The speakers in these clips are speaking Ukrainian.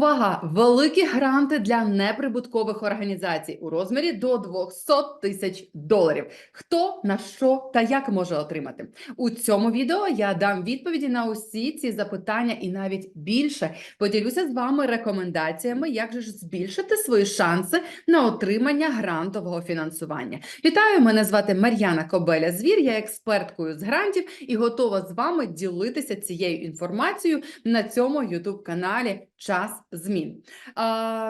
Увага! Великі гранти для неприбуткових організацій у розмірі до 200 тисяч доларів. Хто на що та як може отримати у цьому відео? Я дам відповіді на усі ці запитання і навіть більше поділюся з вами рекомендаціями, як же ж збільшити свої шанси на отримання грантового фінансування. Вітаю! Мене звати Мар'яна Кобеля. Звір. Я експерткою з грантів і готова з вами ділитися цією інформацією на цьому youtube каналі Час змін.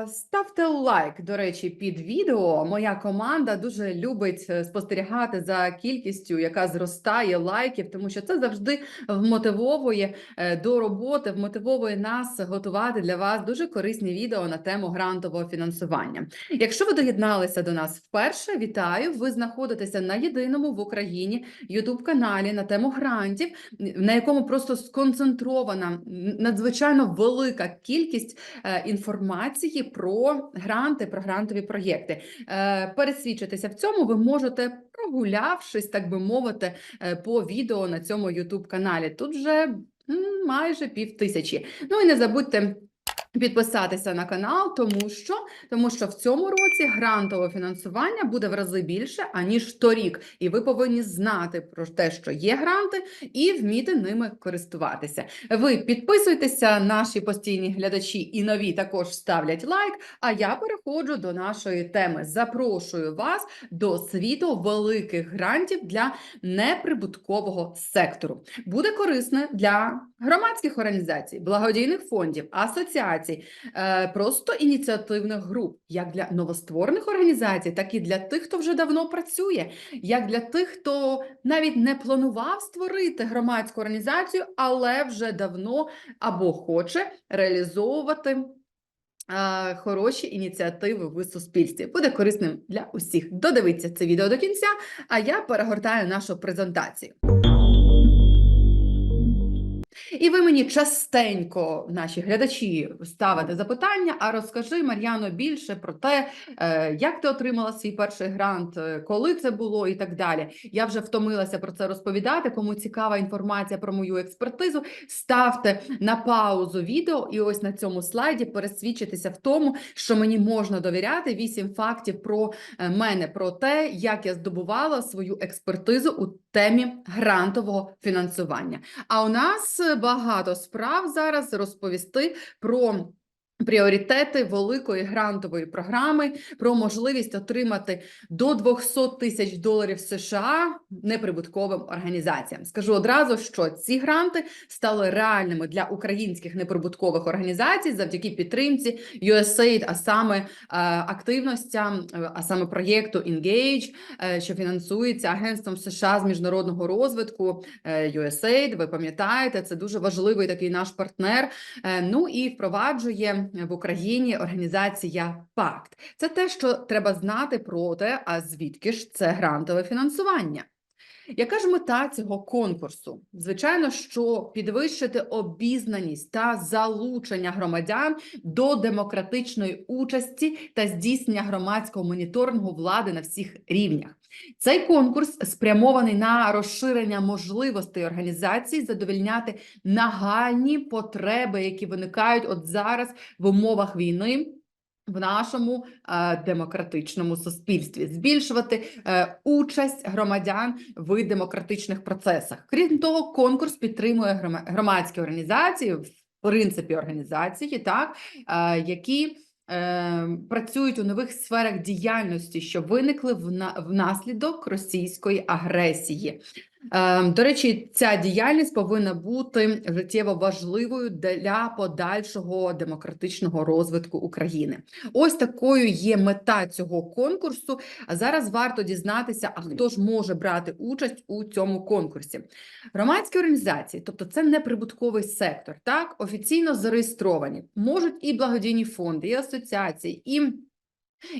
Ставте лайк, до речі, під відео. Моя команда дуже любить е, спостерігати за кількістю, яка зростає лайків, тому що це завжди вмотивовує е, до роботи, вмотивовує нас готувати для вас дуже корисні відео на тему грантового фінансування. Якщо ви доєдналися до нас вперше, вітаю! Ви знаходитеся на єдиному в Україні youtube каналі на тему грантів, на якому просто сконцентрована надзвичайно велика кількість інформації про гранти, про грантові проєкти. Е, Пересвідчитися в цьому ви можете, прогулявшись, так би мовити, е, по відео на цьому youtube каналі. Тут вже майже пів тисячі. Ну і не забудьте. Підписатися на канал, тому що тому що в цьому році грантове фінансування буде в рази більше аніж торік, і ви повинні знати про те, що є гранти, і вміти ними користуватися. Ви підписуйтеся, наші постійні глядачі і нові також ставлять лайк. А я переходжу до нашої теми. Запрошую вас до світу великих грантів для неприбуткового сектору. Буде корисне для громадських організацій, благодійних фондів, асоціацій, е, просто ініціативних груп, як для новостворених організацій, так і для тих, хто вже давно працює, як для тих, хто навіть не планував створити громадську організацію, але вже давно або хоче реалізовувати. е, Хороші ініціативи в суспільстві буде корисним для усіх. Додивіться це відео до кінця, а я перегортаю нашу презентацію. І ви мені частенько, наші глядачі, ставите запитання. А розкажи, Мар'яно, більше про те, е, як ти отримала свій перший грант, е, коли це було і так далі. Я вже втомилася про це розповідати. Кому цікава інформація про мою експертизу, ставте на паузу відео, і ось на цьому слайді пересвідчитися в тому, що мені можна довіряти. Вісім фактів про е, мене, про те, як я здобувала свою експертизу у темі грантового фінансування. А у нас багато справ зараз розповісти про. Пріоритети великої грантової програми про можливість отримати до 200 тисяч доларів США неприбутковим організаціям. Скажу одразу, що ці гранти стали реальними для українських неприбуткових організацій завдяки підтримці USAID, а саме е, активностям, е, а саме проєкту Engage, е, що фінансується Агентством США з міжнародного розвитку USAID. Ви пам'ятаєте, це дуже важливий такий наш партнер. Ну і впроваджує в Україні організація Пакт. Це те, що треба знати про те, а звідки ж це грантове фінансування. Яка ж мета цього конкурсу? Звичайно, що підвищити обізнаність та залучення громадян до демократичної участі та здійснення громадського моніторингу влади на всіх рівнях. Цей конкурс спрямований на розширення можливостей організацій задовільняти нагальні потреби, які виникають от зараз в умовах війни. В нашому е, демократичному суспільстві збільшувати е, участь громадян в демократичних процесах. Крім того, конкурс підтримує громадські організації, в принципі, організації, так е, які працюють у нових сферах діяльності, що виникли вна- внаслідок російської агресії. Е, До речі, ця діяльність повинна бути життєво важливою для подальшого демократичного розвитку України. Ось такою є мета цього конкурсу. А зараз варто дізнатися, а хто ж може брати участь у цьому конкурсі. Громадські організації, тобто це неприбутковий сектор, так офіційно зареєстровані, можуть і благодійні фонди, і асоціації, і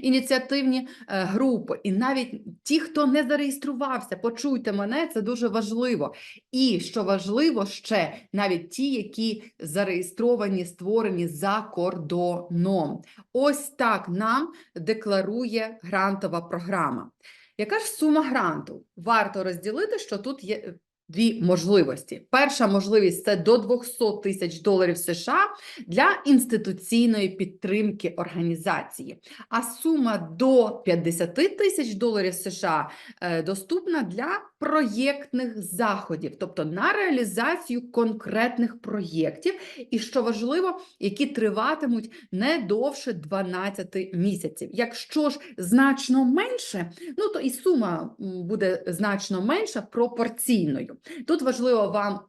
ініціативні е, групи, і навіть ті, хто не зареєструвався, почуйте мене, це дуже важливо. І що важливо ще, навіть ті, які зареєстровані, створені за кордоном. Ось так нам декларує грантова програма. Яка ж сума гранту? Варто розділити, що тут є дві можливості. Перша можливість це до 200 тисяч доларів США для інституційної підтримки організації, а сума до 50 тисяч доларів США е, доступна для проєктних заходів, тобто на реалізацію конкретних проєктів, і що важливо, які триватимуть не довше 12 місяців. Якщо ж значно менше, ну то і сума буде значно менша пропорційною. Тут важливо вам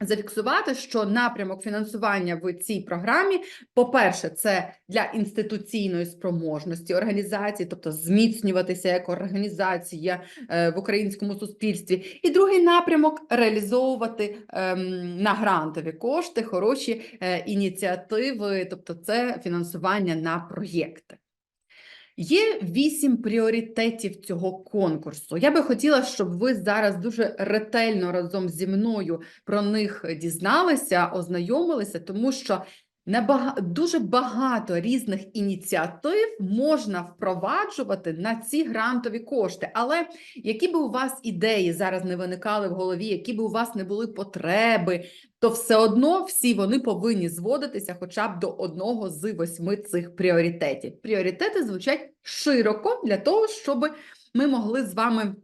зафіксувати, що напрямок фінансування в цій програмі, по-перше, це для інституційної спроможності організації, тобто зміцнюватися як організація е, в українському суспільстві. І другий напрямок реалізовувати ем, на грантові кошти хороші е, ініціативи, тобто це фінансування на проєкти. Є вісім пріоритетів цього конкурсу. Я би хотіла, щоб ви зараз дуже ретельно разом зі мною про них дізналися, ознайомилися, тому що набага... дуже багато різних ініціатив можна впроваджувати на ці грантові кошти. Але які би у вас ідеї зараз не виникали в голові, які би у вас не були потреби, то все одно всі вони повинні зводитися хоча б до одного з восьми цих пріоритетів. Пріоритети звучать широко для того, щоб ми могли з вами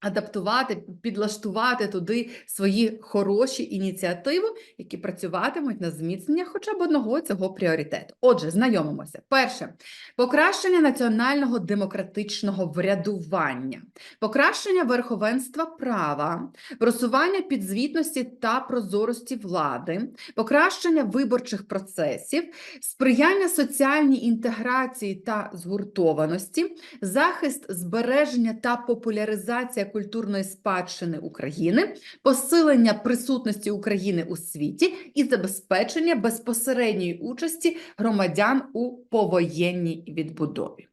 адаптувати, підлаштувати туди свої хороші ініціативи, які працюватимуть на зміцнення хоча б одного цього пріоритету. Отже, знайомимося. Перше покращення національного демократичного врядування, покращення верховенства права, просування підзвітності та прозорості влади, покращення виборчих процесів, сприяння соціальній інтеграції та згуртованості, захист збереження та популяризація культурної спадщини України, посилення присутності України у світі і забезпечення безпосередньої участі громадян у повоєнній відбудові.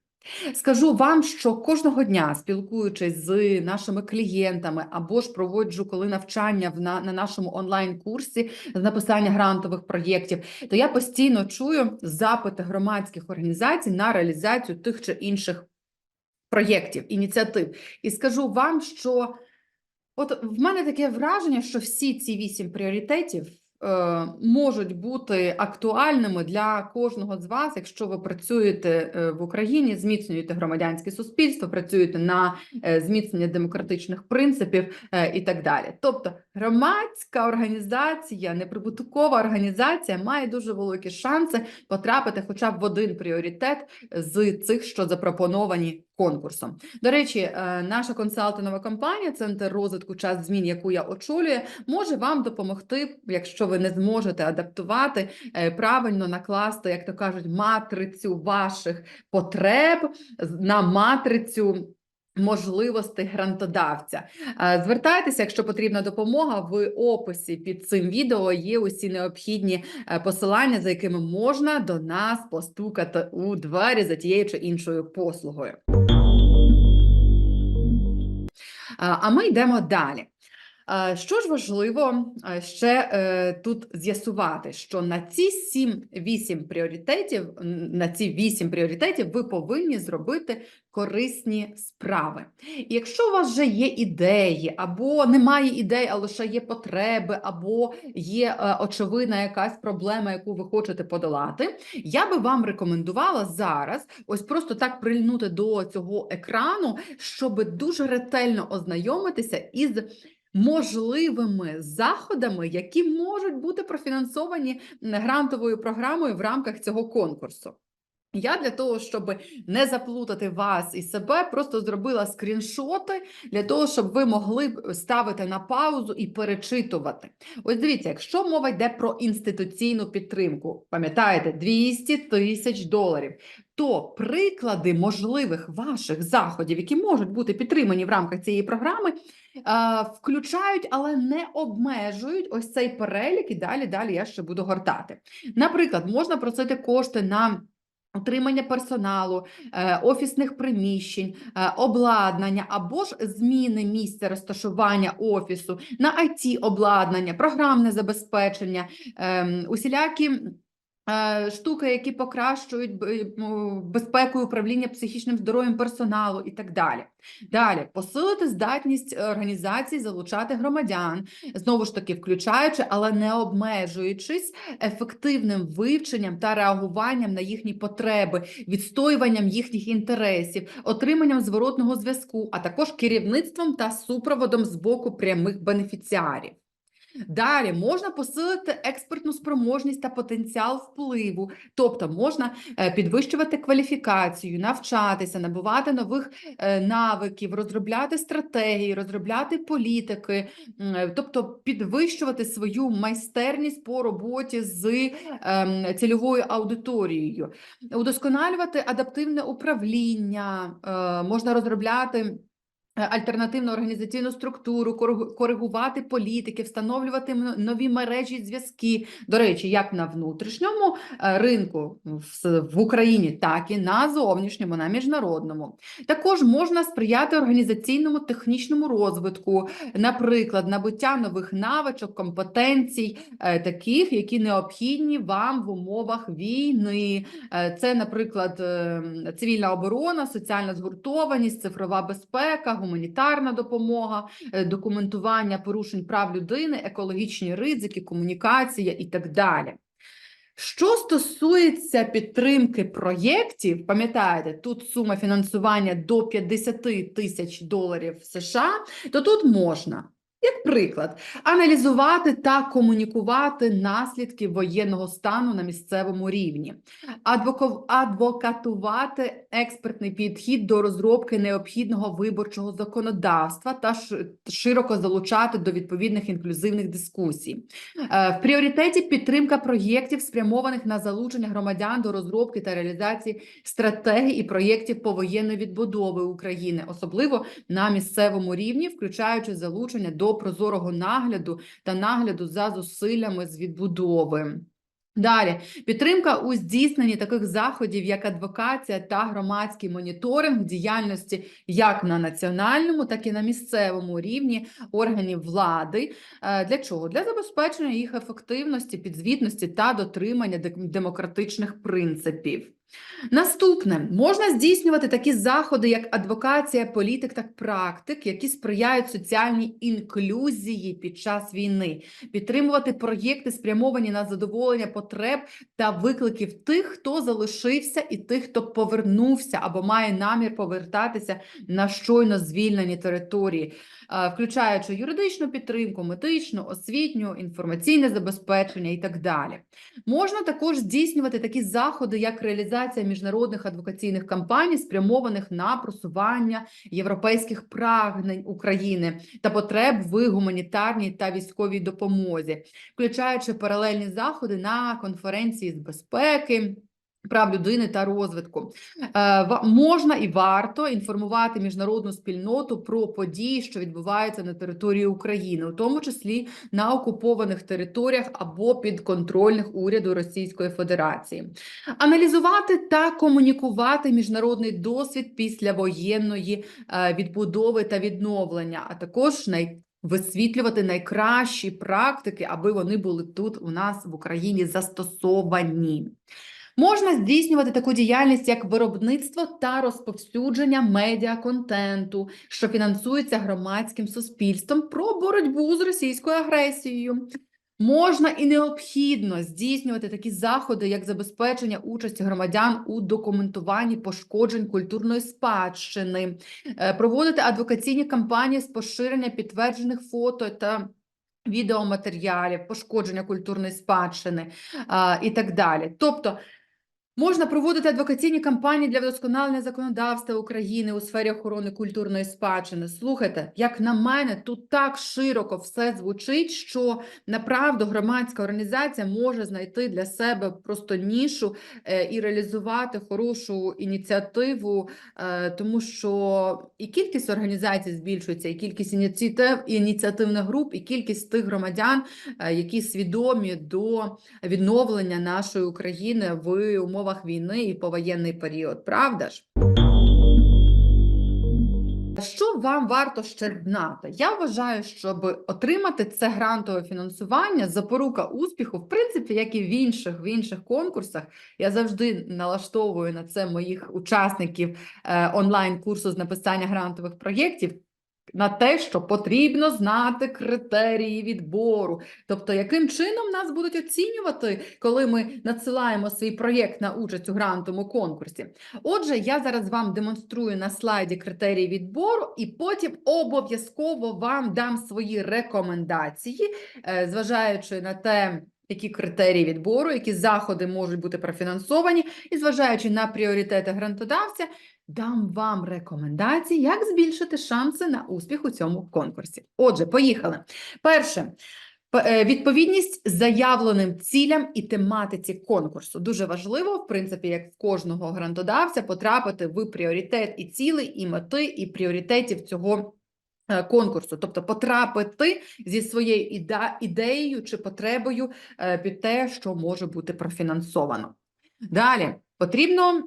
Скажу вам, що кожного дня, спілкуючись з нашими клієнтами або ж проводжу коли навчання в на, на нашому онлайн-курсі з написання грантових проєктів, то я постійно чую запити громадських організацій на реалізацію тих чи інших проєктів, ініціатив. І скажу вам, що от в мене таке враження, що всі ці вісім пріоритетів е, можуть бути актуальними для кожного з вас, якщо ви працюєте е, в Україні, зміцнюєте громадянське суспільство, працюєте на е, зміцнення демократичних принципів і так далі. Тобто громадська організація, неприбуткова організація має дуже великі шанси потрапити хоча б в один пріоритет з цих, що запропоновані конкурсом. До речі, е, наша консалтингова компанія, центр розвитку час змін, яку я очолюю, може вам допомогти, якщо ви не зможете адаптувати е, правильно накласти, як то кажуть, матрицю ваших потреб на матрицю. Можливостей грантодавця. Е, Звертайтеся, якщо потрібна допомога. В описі під цим відео є усі необхідні е, посилання, за якими можна до нас постукати у двері за тією чи іншою послугою. А а ми йдемо далі. А, Що ж важливо ще е, тут з'ясувати, що на ці 7-8 пріоритетів, на ці 8 пріоритетів ви повинні зробити корисні справи. І якщо у вас вже є ідеї, або немає ідей, а лише є потреби, або є е, очевидна якась проблема, яку ви хочете подолати, я би вам рекомендувала зараз ось просто так прильнути до цього екрану, щоб дуже ретельно ознайомитися із можливими заходами, які можуть бути профінансовані грантовою програмою в рамках цього конкурсу. Я для того, щоб не заплутати вас і себе, просто зробила скріншоти для того, щоб ви могли ставити на паузу і перечитувати. Ось дивіться, якщо мова йде про інституційну підтримку, пам'ятаєте, 200 тисяч доларів, то приклади можливих ваших заходів, які можуть бути підтримані в рамках цієї програми, включають, але не обмежують ось цей перелік, і далі далі я ще буду гортати. Наприклад, можна просити кошти на Утримання персоналу, е, офісних приміщень, е, обладнання або ж зміни місця розташування офісу на IT обладнання, програмне забезпечення, ем, усілякі штуки, які покращують б- безпеку і управління психічним здоров'ям персоналу і так далі. Далі посилити здатність е, організацій залучати громадян, знову ж таки включаючи, але не обмежуючись ефективним вивченням та реагуванням на їхні потреби, відстоюванням їхніх інтересів, отриманням зворотного зв'язку, а також керівництвом та супроводом з боку прямих бенефіціарів. Далі можна посилити експертну спроможність та потенціал впливу, тобто можна е, підвищувати кваліфікацію, навчатися, набувати нових е, навиків, розробляти стратегії, розробляти політики, е, тобто підвищувати свою майстерність по роботі з ем, цільовою аудиторією, удосконалювати адаптивне управління, можна розробляти. Е, Альтернативну організаційну структуру, коригу- коригувати політики, встановлювати нові мережі зв'язки. До речі, як на внутрішньому е, ринку в Україні, так і на зовнішньому, на міжнародному. Також можна сприяти організаційному технічному розвитку, наприклад, набуття нових навичок, компетенцій, е, таких, які необхідні вам в умовах війни. Це, наприклад, е, цивільна оборона, соціальна згуртованість, цифрова безпека, гуманітарна допомога, е, документування порушень прав людини, екологічні ризики, комунікація і так далі. Що стосується підтримки проєктів, пам'ятаєте, тут сума фінансування до 50 тисяч доларів США, то тут можна, як приклад, аналізувати та комунікувати наслідки воєнного стану на місцевому рівні, адвокатувати експертний підхід до розробки необхідного виборчого законодавства та широко залучати до відповідних інклюзивних дискусій. Е, В пріоритеті підтримка проєктів, спрямованих на залучення громадян до розробки та реалізації стратегій і проєктів повоєнної відбудови України, особливо на місцевому рівні, включаючи залучення до прозорого нагляду та нагляду за зусиллями з відбудови. Далі підтримка у здійсненні таких заходів, як адвокація та громадський моніторинг діяльності як на національному, так і на місцевому рівні органів влади. Е, Для чого? Для забезпечення їх ефективності, підзвітності та дотримання демократичних принципів. Наступне. Можна здійснювати такі заходи, як адвокація політик та практик, які сприяють соціальній інклюзії під час війни, підтримувати проєкти, спрямовані на задоволення потреб та викликів тих, хто залишився, і тих, хто повернувся або має намір повертатися на щойно звільнені території, включаючи юридичну підтримку, медичну, освітню, інформаційне забезпечення і так далі. Можна також здійснювати такі заходи, як реалізація міжнародних адвокаційних кампаній, спрямованих на просування європейських прагнень України та потреб в гуманітарній та військовій допомозі, включаючи паралельні заходи на конференції з безпеки. Прав людини та розвитку Е, можна і варто інформувати міжнародну спільноту про події, що відбуваються на території України, у тому числі на окупованих територіях або підконтрольних уряду Російської Федерації, аналізувати та комунікувати міжнародний досвід післявоєнної е, відбудови та відновлення, а також най Висвітлювати найкращі практики, аби вони були тут у нас в Україні застосовані. Можна здійснювати таку діяльність, як виробництво та розповсюдження медіаконтенту, що фінансується громадським суспільством про боротьбу з російською агресією. Можна і необхідно здійснювати такі заходи, як забезпечення участі громадян у документуванні пошкоджень культурної спадщини, е, проводити адвокаційні кампанії з поширення підтверджених фото та відеоматеріалів, пошкодження культурної спадщини і так далі. Тобто Можна проводити адвокаційні кампанії для вдосконалення законодавства України у сфері охорони культурної спадщини. Слухайте, як на мене, тут так широко все звучить, що направду громадська організація може знайти для себе просто нішу е, і реалізувати хорошу ініціативу, е, тому що і кількість організацій збільшується, і кількість ініціатив, ініціативних груп, і кількість тих громадян, е, які свідомі до відновлення нашої України в умовах війни і повоєнний період. Правда ж? Що вам варто ще знати? Я вважаю, щоб отримати це грантове фінансування, запорука успіху, в принципі, як і в інших в інших конкурсах. Я завжди налаштовую на це моїх учасників е, онлайн-курсу з написання грантових проєктів. На те, що потрібно знати критерії відбору, тобто яким чином нас будуть оцінювати, коли ми надсилаємо свій проєкт на участь у грантовому конкурсі. Отже, я зараз вам демонструю на слайді критерії відбору, і потім обов'язково вам дам свої рекомендації, е, зважаючи на те. Які критерії відбору, які заходи можуть бути профінансовані, і зважаючи на пріоритети грантодавця, дам вам рекомендації, як збільшити шанси на успіх у цьому конкурсі. Отже, поїхали. Перше. Е, Відповідність заявленим цілям і тематиці конкурсу дуже важливо, в принципі, як в кожного грантодавця, потрапити в пріоритет і цілей, і мети, і пріоритетів цього конкурсу, тобто потрапити зі своєю ідеєю чи потребою е, під те, що може бути профінансовано. Далі потрібно е,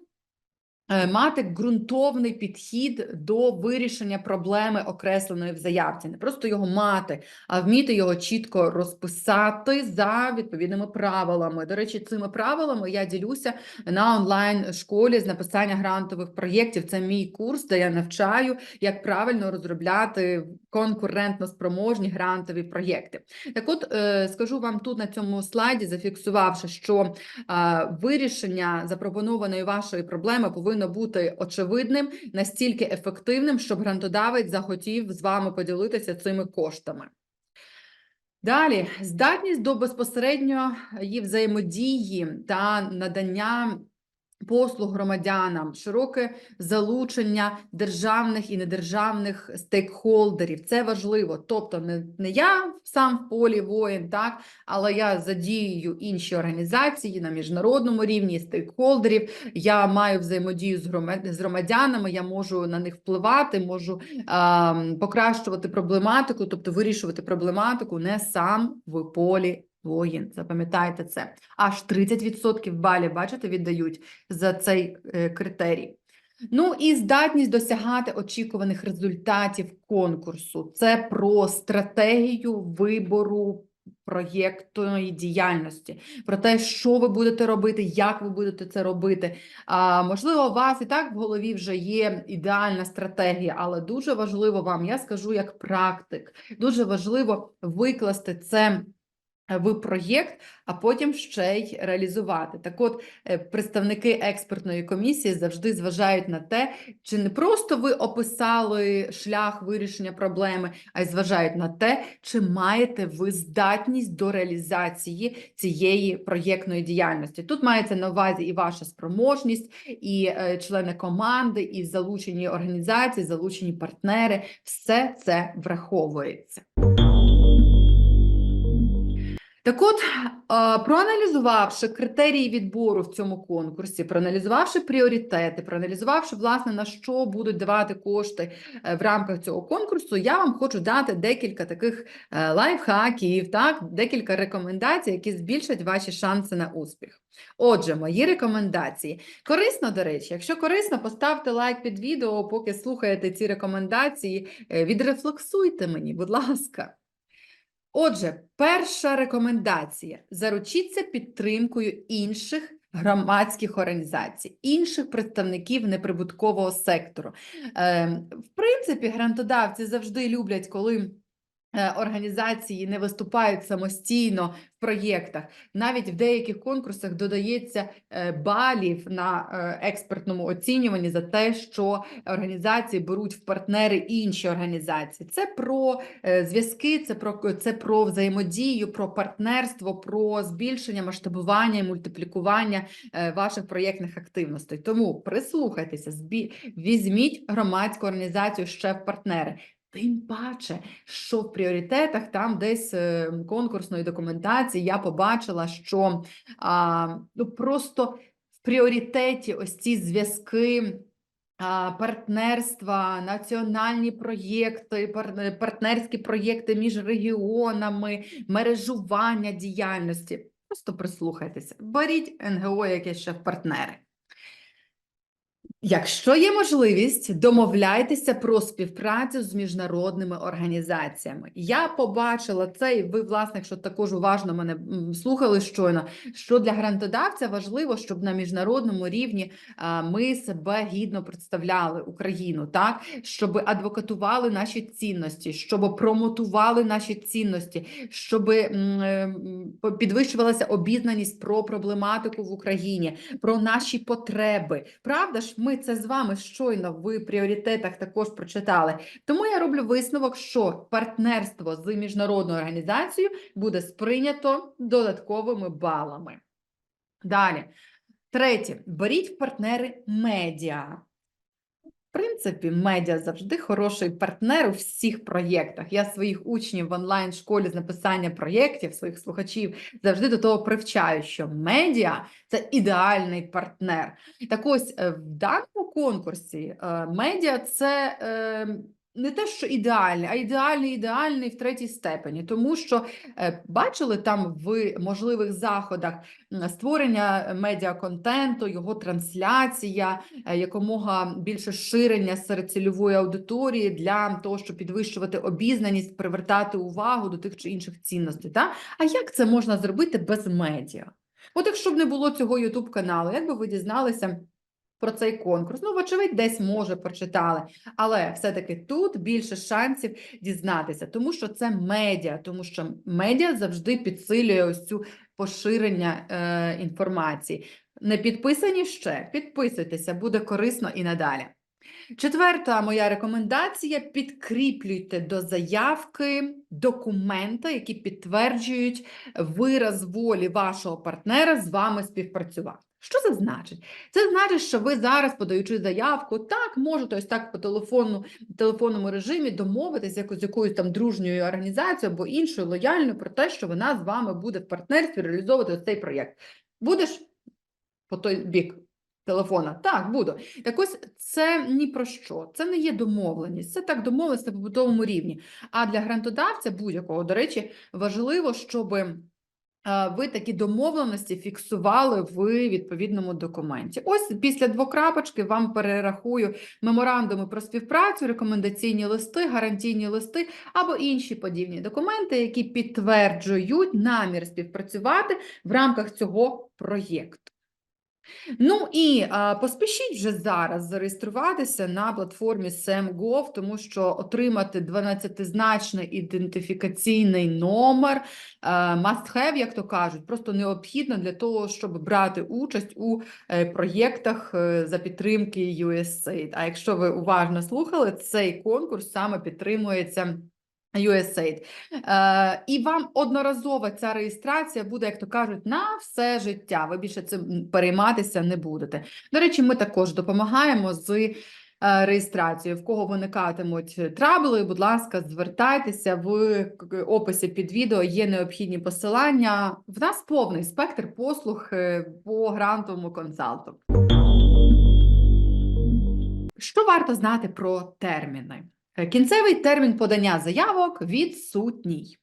мати ґрунтовний підхід до вирішення проблеми, окресленої в заявці. Не просто його мати, а вміти його чітко розписати за відповідними правилами. До речі, цими правилами я ділюся на онлайн-школі з написання грантових проєктів. Це мій курс, де я навчаю, як правильно розробляти конкурентно спроможні грантові проєкти. Так от, е, скажу вам тут на цьому слайді, зафіксувавши, що вирішення запропонованої вашої проблеми повинно бути очевидним, настільки ефективним, щоб грантодавець захотів з вами поділитися цими коштами. Далі, здатність до безпосередньої взаємодії та надання послуг громадянам, широке залучення державних і недержавних стейкхолдерів. Це важливо. Тобто, не, не я сам в полі воїн, так, але я задіюю інші організації на міжнародному рівні, стейкхолдерів. Я маю взаємодію з громадянами, я можу на них впливати, можу а, покращувати проблематику, тобто вирішувати проблематику не сам в полі воїн. Запам'ятайте це. Аж 30% балів, бачите, віддають за цей е, критерій. Ну і здатність досягати очікуваних результатів конкурсу. Це про стратегію вибору проєктної діяльності, про те, що ви будете робити, як ви будете це робити. А, можливо, у вас і так в голові вже є ідеальна стратегія, але дуже важливо вам, я скажу як практик, дуже важливо викласти це в проєкт, а потім ще й реалізувати. Так от, е, представники експертної комісії завжди зважають на те, чи не просто ви описали шлях вирішення проблеми, а й зважають на те, чи маєте ви здатність до реалізації цієї проєктної діяльності. Тут мається на увазі і ваша спроможність, і е, члени команди, і залучені організації, залучені партнери. Все це враховується. Так от, проаналізувавши критерії відбору в цьому конкурсі, проаналізувавши пріоритети, проаналізувавши, власне, на що будуть давати кошти е, в рамках цього конкурсу, я вам хочу дати декілька таких е, лайфхаків, так, декілька рекомендацій, які збільшать ваші шанси на успіх. Отже, мої рекомендації. Корисно, до речі, якщо корисно, поставте лайк під відео, поки слухаєте ці рекомендації, е, відрефлексуйте мені, будь ласка. Отже, перша рекомендація: заручіться підтримкою інших громадських організацій, інших представників неприбуткового сектору. Ем, В принципі, грантодавці завжди люблять, коли організації не виступають самостійно в проєктах. Навіть в деяких конкурсах додається е, балів на е, експертному оцінюванні за те, що організації беруть в партнери інші організації. Це про е, зв'язки, це про це про взаємодію, про партнерство, про збільшення масштабування і мультиплікування е, ваших проєктних активностей. Тому прислухайтеся, візьміть громадську організацію ще в партнери. Тим паче, що в пріоритетах там десь е, конкурсної документації я побачила, що а, ну, просто в пріоритеті ось ці зв'язки. Партнерства, національні проєкти, партнерські проєкти між регіонами, мережування діяльності. Просто прислухайтеся. Беріть НГО, яке ще в партнери. Якщо є можливість, домовляйтеся про співпрацю з міжнародними організаціями. Я побачила це, і ви, власне, якщо також уважно мене слухали щойно, що для грантодавця важливо, щоб на міжнародному рівні ми себе гідно представляли Україну, так щоб адвокатували наші цінності, щоб промотували наші цінності, щоб підвищувалася обізнаність про проблематику в Україні, про наші потреби. Правда ж, ми це з вами щойно в пріоритетах також прочитали. Тому я роблю висновок, що партнерство з міжнародною організацією буде сприйнято додатковими балами. Далі. Третє, беріть в партнери медіа. Принципі, медіа завжди хороший партнер у всіх проєктах. Я своїх учнів в онлайн-школі з написання проєктів, своїх слухачів завжди до того привчаю, що медіа це ідеальний партнер. Так ось е, в даному конкурсі е, медіа це е, не те, що ідеальний, а ідеальний, ідеальний в третій степені, тому що е, бачили там в можливих заходах створення медіаконтенту, його трансляція, е, якомога більше ширення серед цільової аудиторії для того, щоб підвищувати обізнаність, привертати увагу до тих чи інших цінностей. Та? А як це можна зробити без медіа? От якщо б не було цього youtube каналу, як би ви дізналися про цей конкурс? Ну, вочевидь, десь може прочитали, але все-таки тут більше шансів дізнатися, тому що це медіа, тому що медіа завжди підсилює ось цю поширення е, інформації. Не підписані ще? Підписуйтеся, буде корисно і надалі. Четверта моя рекомендація: підкріплюйте до заявки документи, які підтверджують вираз волі вашого партнера з вами співпрацювати. Що це значить? Це значить, що ви зараз, подаючи заявку, так можете ось так по телефону, телефонному режимі домовитися з якоюсь там дружньою організацією або іншою лояльною про те, що вона з вами буде в партнерстві реалізовувати ось цей проєкт. Будеш по той бік телефона? Так, буду. Так ось це ні про що. Це не є домовленість. Це так домовленість на побутовому рівні. А для грантодавця будь-якого, до речі, важливо, щоб ви такі домовленості фіксували в відповідному документі. Ось після двокрапочки вам перерахую меморандуми про співпрацю, рекомендаційні листи, гарантійні листи або інші подібні документи, які підтверджують намір співпрацювати в рамках цього проєкту. Ну і а, поспішіть вже зараз зареєструватися на платформі SEMGov, тому що отримати 12-значний ідентифікаційний номер а, must have, як то кажуть, просто необхідно для того, щоб брати участь у е, проєктах е, за підтримки USAID. А якщо ви уважно слухали, цей конкурс саме підтримується. USAID. Е, і вам одноразова ця реєстрація буде, як то кажуть, на все життя. Ви більше цим перейматися не будете. До речі, ми також допомагаємо з е, реєстрацією. В кого виникатимуть трабли, будь ласка, звертайтеся в описі під відео. Є необхідні посилання. В нас повний спектр послуг е, по грантовому консалту. Що варто знати про терміни? Е, Кінцевий термін подання заявок відсутній.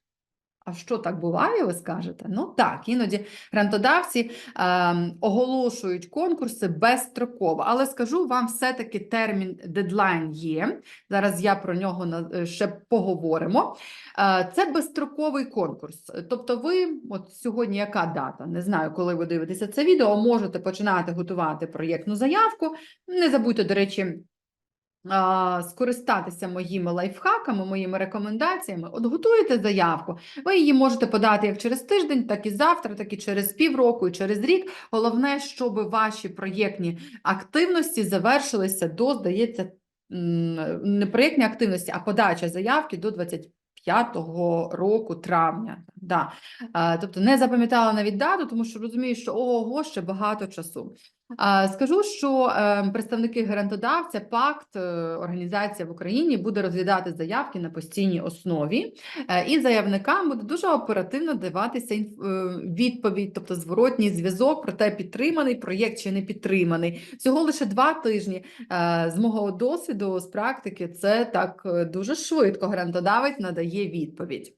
А що так буває, ви скажете? Ну так, іноді грантодавці ем, оголошують конкурси безстроково, але скажу вам, все-таки термін дедлайн є. Зараз я про нього е, ще поговоримо. Е, Це безстроковий конкурс. Тобто, ви, от сьогодні яка дата? Не знаю, коли ви дивитеся це відео, можете починати готувати проєктну заявку. Не забудьте, до речі, скористатися моїми лайфхаками, моїми рекомендаціями, от готуєте заявку, ви її можете подати як через тиждень, так і завтра, так і через півроку, і через рік. Головне, щоб ваші проєктні активності завершилися до, здається, не проєктні активності, а подача заявки до 25-го року травня. Да. Тобто не запам'ятала навіть дату, тому що розумію, що ого, ще багато часу. Скажу, що е, представники грантодавця, пакт, е, організація в Україні буде розглядати заявки на постійній основі, е, і заявникам буде дуже оперативно даватися е, відповідь, тобто зворотній зв'язок про те, підтриманий проєкт чи не підтриманий. Всього лише два тижні. З мого досвіду, з практики, це так дуже швидко грантодавець надає відповідь.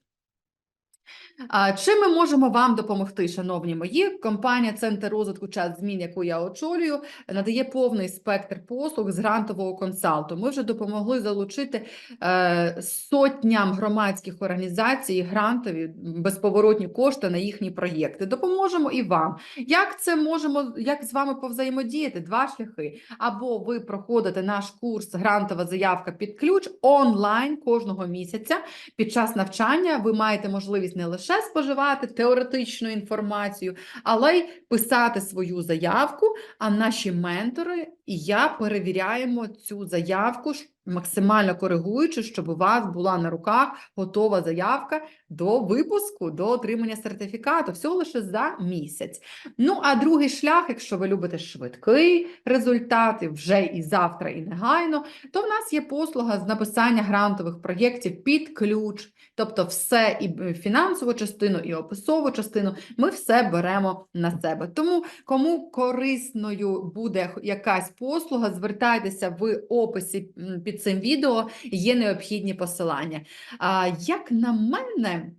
Чим ми можемо вам допомогти, шановні мої? Компанія Центр розвитку час змін, яку я очолюю, надає повний спектр послуг з грантового консалту. Ми вже допомогли залучити е, сотням громадських організацій грантові безповоротні кошти на їхні проєкти. Допоможемо і вам. Як це можемо, як з вами повзаємодіяти? Два шляхи. Або ви проходите наш курс грантова заявка під ключ онлайн кожного місяця. Під час навчання ви маєте можливість не лише споживати теоретичну інформацію, але й писати свою заявку. А наші ментори і я перевіряємо цю заявку, максимально коригуючи, щоб у вас була на руках готова заявка до випуску, до отримання сертифікату, всього лише за місяць. Ну, а другий шлях, якщо ви любите швидкий результат, і вже і завтра, і негайно, то в нас є послуга з написання грантових проєктів під ключ. Тобто, все і фінансову частину, і описову частину ми все беремо на себе. Тому кому корисною буде якась послуга, звертайтеся в описі під цим відео, є необхідні посилання. А, як на мене,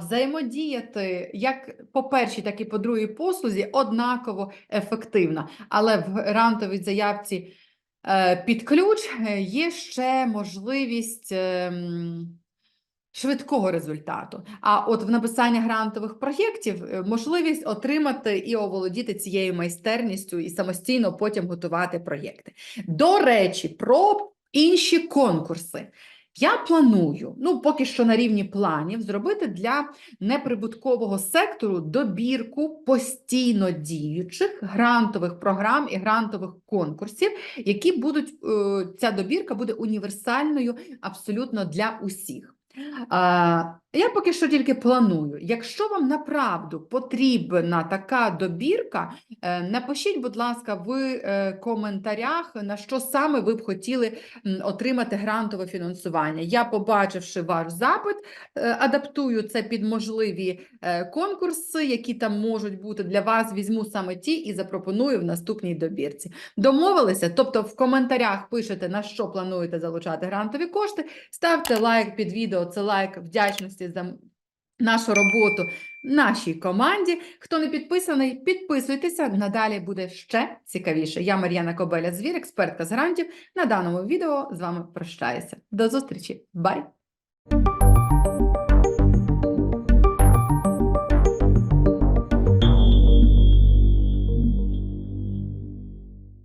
взаємодіяти як по першій, так і по другій послузі однаково ефективно, але в грантовій заявці е, під ключ е, є ще можливість. Швидкого результату. А от в написанні грантових проєктів е, можливість отримати і оволодіти цією майстерністю і самостійно потім готувати проєкти. До речі, про інші конкурси. Я планую, ну поки що на рівні планів, зробити для неприбуткового сектору добірку постійно діючих грантових програм і грантових конкурсів, які будуть, е, ця добірка буде універсальною абсолютно для усіх. А, я поки що тільки планую. Якщо вам направду потрібна така добірка, е, напишіть, будь ласка, в е, коментарях, на що саме ви б хотіли отримати грантове фінансування. Я, побачивши ваш запит, е, адаптую це під можливі конкурси, які там можуть бути для вас. Візьму саме ті і запропоную в наступній добірці. Домовилися? Тобто в коментарях пишете, на що плануєте залучати грантові кошти, ставте лайк під відео, це лайк вдячності за нашу роботу нашій команді. Хто не підписаний, підписуйтеся, надалі буде ще цікавіше. Я Мар'яна Кобеля, звір, експертка з грантів. На даному відео з вами прощаюся. До зустрічі. Бай!